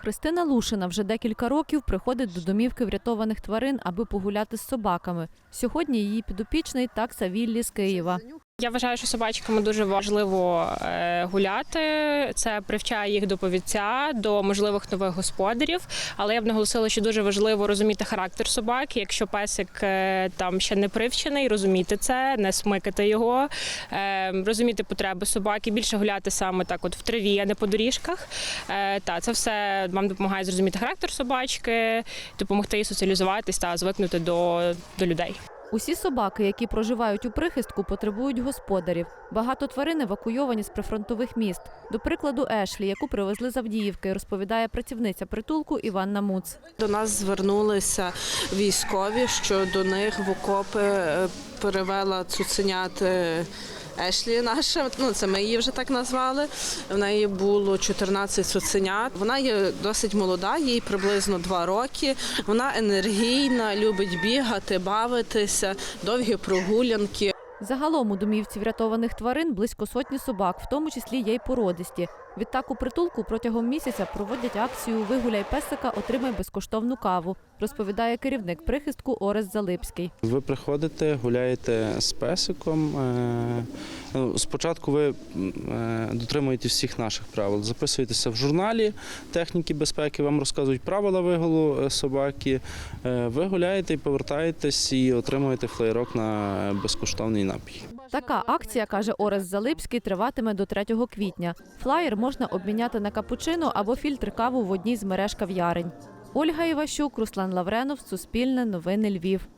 Христина Лушина вже декілька років приходить до домівки врятованих тварин, аби погуляти з собаками. Сьогодні її підопічний такса Віллі з Києва. Я вважаю, що собачками дуже важливо е, гуляти. Це привчає їх до повідця, до можливих нових господарів. Але я б наголосила, що дуже важливо розуміти характер собаки. Якщо песик е, там ще не привчений, розуміти це, не смикати його, е, розуміти потреби собаки, більше гуляти саме так, от в траві, а не по доріжках. Та це все вам допомагає зрозуміти характер собачки, допомогти їй соціалізуватись та звикнути до, до людей. Усі собаки, які проживають у прихистку, потребують господарів. Багато тварин евакуйовані з прифронтових міст. До прикладу, Ешлі, яку привезли з Авдіївки, розповідає працівниця притулку Іванна Муц. До нас звернулися військові, що до них в окопи е, перевела цуценят е, Ешлі наша. Ну це ми її вже так назвали. В неї було 14 цуценят. Вона є досить молода, їй приблизно 2 роки. Вона енергійна, любить бігати, бавитися, довгі прогулянки. Загалом у домівці врятованих тварин близько сотні собак, в тому числі є й породисті. Відтак у притулку протягом місяця проводять акцію Вигуляй песика, отримай безкоштовну каву, розповідає керівник прихистку Орес Залипський. Ви приходите, гуляєте з песиком. е, Спочатку ви е, дотримуєте всіх наших правил. Записуєтеся в журналі техніки безпеки, вам розказують правила вигулу е, собаки. Е, Ви гуляєте і повертаєтесь і отримуєте флеєрок на безкоштовний напій. Така акція, каже Орес Залипський, триватиме до 3 квітня. Флаєр можна обміняти на капучино або фільтр каву в одній з мереж кав'ярень. Ольга Іващук, Руслан Лавренов, Суспільне, Новини Львів.